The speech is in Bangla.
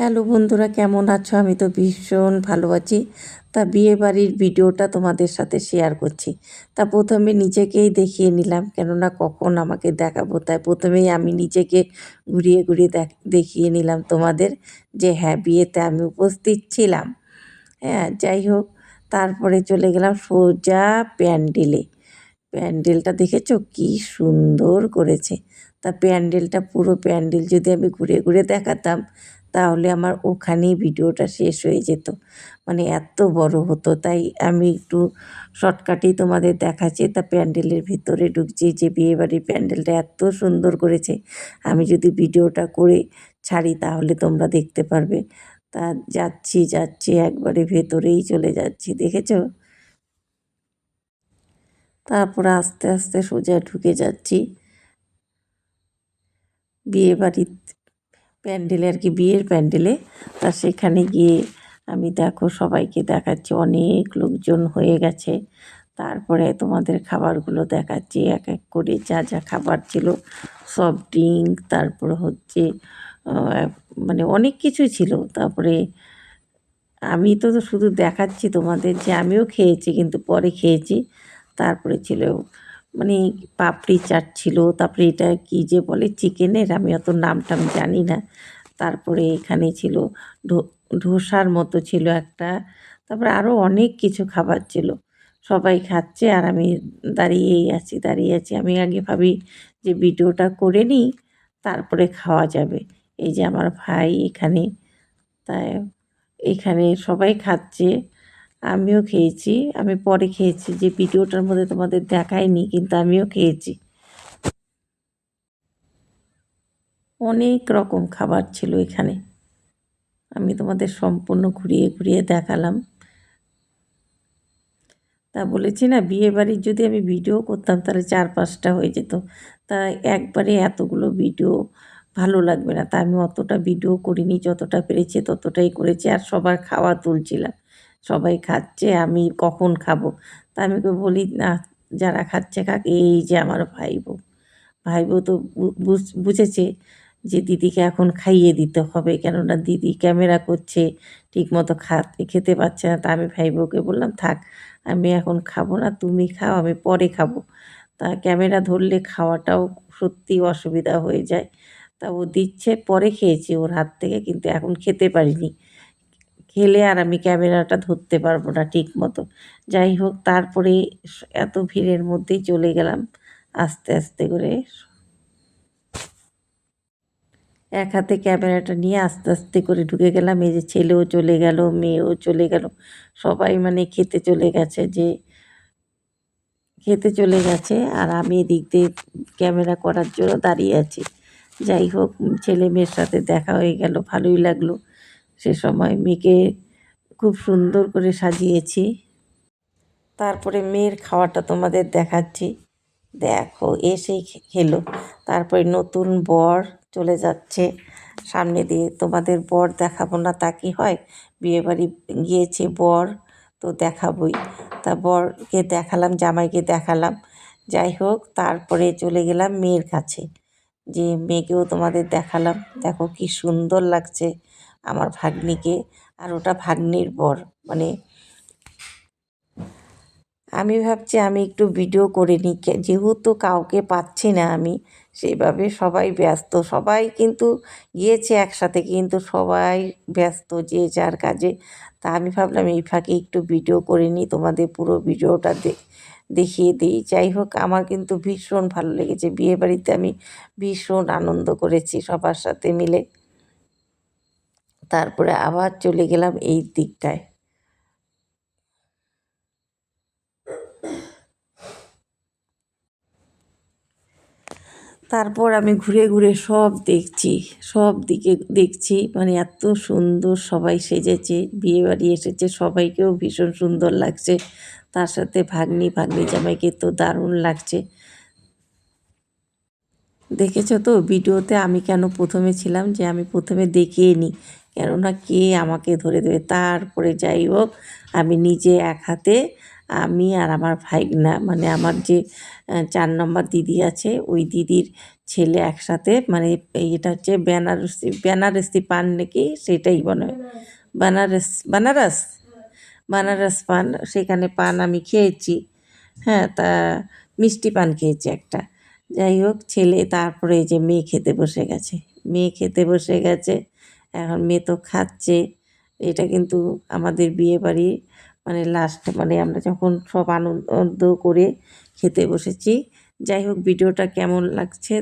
হ্যালো বন্ধুরা, কেমন আছো? আমি তো ভীষণ ভালো আছি। তা বিয়ে বাড়ির ভিডিওটা তোমাদের সাথে শেয়ার করছি। তা প্রথমে নিজেকেই দেখিয়ে নিলাম, কেননা কখন আমাকে দেখাবো? তাই প্রথমেই আমি নিজেকে ঘুরিয়ে ঘুরিয়ে দেখ, দেখিয়ে নিলাম তোমাদের যে হ্যাঁ বিয়েতে আমি উপস্থিত ছিলাম। হ্যাঁ যাই হোক, তারপরে চলে গেলাম সোজা প্যান্ডেলে। প্যান্ডেলটা দেখেছ? কি সুন্দর করেছে। তা প্যান্ডেলটা, পুরো প্যান্ডেল যদি আমি ঘুরে ঘুরে দেখাতাম তাহলে আমার ওখানেই ভিডিওটা শেষ হয়ে যেত। মানে এত বড় হতো, তাই আমি একটু শর্টকাটেই তোমাদের দেখাচ্ছি। তা প্যান্ডেলের ভিতরে ঢুকছি যে বিয়েবাড়ির প্যান্ডেলটা এত সুন্দর করেছে। আমি যদি ভিডিওটা করে ছাড়ি তাহলে তোমরা দেখতে পারবে। তা যাচ্ছি যাচ্ছি, একবারে ভেতরেই চলে যাচ্ছি, দেখেছ? তারপরে আস্তে আস্তে সোজা ঢুকে যাচ্ছি। বিয়ে বাড়ির প্যান্ডেলে আর কি, বিয়ের প্যান্ডেলে। তা সেখানে গিয়ে আমি দেখো সবাইকে দেখাচ্ছি, অনেক লোকজন হয়ে গেছে। তারপরে তোমাদের খাবারগুলো দেখাচ্ছি, এক এক করে যা যা খাবার ছিল সফট ড্রিঙ্ক, তারপরে হচ্ছে মানে অনেক কিছু ছিল। তারপরে আমি তো শুধু দেখাচ্ছি তোমাদের যে আমিও খেয়েছি, কিন্তু পরে খেয়েছি। তারপরে ছিল মানে পাপড়ি চাট ছিল, তারপরে এটা কি যে বলে চিকেনের, আমি অত নাম টাম জানি না। তারপরে এখানে ছিল ধোসার মতো ছিল একটা, তারপরে আরও অনেক কিছু খাবার ছিল। সবাই খাচ্ছে আর আমি দাঁড়িয়েই আছি, দাঁড়িয়ে আছি। আমি আগে ভাবি যে ভিডিওটা করে নিই, তারপরে খাওয়া যাবে। এই যে আমার ভাই এখানে, তাই এখানে সবাই খাচ্ছে। আমিও খেয়েছি। আমি পরে খেয়েছি, যে ভিডিওটার মধ্যে তোমাদের দেখায়নি, কিন্তু আমিও খেয়েছি। অনেক রকম খাবার ছিল এখানে। আমি তোমাদের সম্পূর্ণ ঘুরিয়ে ঘুরিয়ে দেখালাম। তা বলেছি না বিয়ে বাড়ির যদি আমি ভিডিও করতাম, তাহলে চার পাঁচটা হয়ে যেত। তা একবারে এতগুলো ভিডিও ভালো লাগবে না। তা আমি অতটা ভিডিও করিনি, যতটা পেরেছি ততটাই করেছি, আর সবার খাওয়া তুলছিলাম। সবাই খাচ্ছে, আমি কখন খাব? তা আমি তো বলি, না, যারা খাচ্ছে খাক, এই যে আমার ভাই বউ ভাই বউ তো বুঝেছে যে দিদিকে এখন খাইয়ে দিতে হবে, কেননা দিদি ক্যামেরা করছে, ঠিকমতো খাতে খেতে পারছে না। তা আমি ভাই বউকে বললাম, থাক, আমি এখন খাব না, তুমি খাও, আমি পরে খাব। তা ক্যামেরা ধরলে খাওয়াটাও সত্যি অসুবিধা হয়ে যায়। তা ও দিচ্ছে, পরে খেয়েছি ওর হাত থেকে, কিন্তু এখন খেতে পারিনি। খেলে আর আমি ক্যামেরাটা ধরতে পারব না ঠিক মতো। যাই হোক, তারপরে এত ভিড়ের মধ্যেই চলে গেলাম আস্তে আস্তে করে। এক হাতে ক্যামেরাটা নিয়ে আস্তে আস্তে করে ঢুকে গেলাম। এই যে ছেলেও চলে গেল, মেয়েও চলে গেল, সবাই মানে খেতে চলে গেছে যে খেতে চলে গেছে আর আমি এদিক দিয়ে ক্যামেরা করার জন্য দাঁড়িয়ে আছি। যাই হোক, ছেলে মেয়ের সাথে দেখা হয়ে গেল, ভালোই লাগল। সে সময় মেয়েকে খুব সুন্দর করে সাজিয়েছি। তারপরে মেয়ের খাওয়াটা তোমাদের দেখাচ্ছি। দেখো, এসেই খেলো। তারপরে নতুন বর চলে যাচ্ছে। সামনে দিয়ে তোমাদের বর দেখাবো না তা কি হয়? বিয়েবাড়ি গিয়েছে বর, তো দেখাবই। তা বরকে দেখালাম, জামাইকে দেখালাম। যাই হোক, তারপরে চলে গেলাম মেয়ের কাছে। যে মেয়েকেও তোমাদের দেখালাম। দেখো কি সুন্দর লাগছে। আমার ভাগ্নিকে আর ওটা ভাগ্নির বর মানে আমি ভাবছি আমি একটু ভিডিও করে নিই। যেহেতু কাউকে পাচ্ছি না আমি, সেভাবে সবাই ব্যস্ত। সবাই কিন্তু গিয়েছে একসাথে, কিন্তু সবাই ব্যস্ত যে যার কাজে। তা আমি ভাবলাম এই ফাঁকে একটু ভিডিও করে নিই, তোমাদের পুরো ভিডিওটা দেখিয়ে দিই। যাই হোক, আমার কিন্তু ভীষণ ভালো লেগেছে। বিয়েবাড়িতে আমি ভীষণ আনন্দ করেছি সবার সাথে মিলে। তারপরে আবার চলে গেলাম এই দিকটায়। তারপর আমি ঘুরে ঘুরে সব দেখছি, সব দিকে দেখছি মানে এত সুন্দর সবাই সেজেছে বিয়ে বাড়ি এসেছে, সবাইকেও ভীষণ সুন্দর লাগছে। তার সাথে ভাগ্নি ভাগ্নি জামাইকে তো দারুণ লাগছে। দেখেছ তো, ভিডিওতে আমি কেন প্রথমে ছিলাম যে আমি প্রথমে দেখিয়ে নিই। কেননা কে আমাকে ধরে দেবে? তারপরে যাই হোক, আমি নিজে এক হাতে, আমি আর আমার ভাইগনা মানে আমার যে চার নম্বর দিদি আছে, ওই দিদির ছেলে একসাথে মানে এটা হচ্ছে বেনারসি বেনারসি পান নাকি সেটাই হয় বেনারস বেনারস? বেনারস পান, সেখানে পান আমি খেয়েছি। হ্যাঁ তা মিষ্টি পান খেয়েছি একটা। যাই হোক, ছেলে তারপরে যে মেয়ে খেতে বসে গেছে। মেয়ে খেতে বসে গেছে। এখন মেয়ে তো খাচ্ছে। এটা কিন্তু আমাদের বিয়ে বাড়ি মানে লাস্ট মানে আমরা যখন সব আনন্দ করে খেতে বসেছি। যাই হোক, ভিডিওটা কেমন লাগছে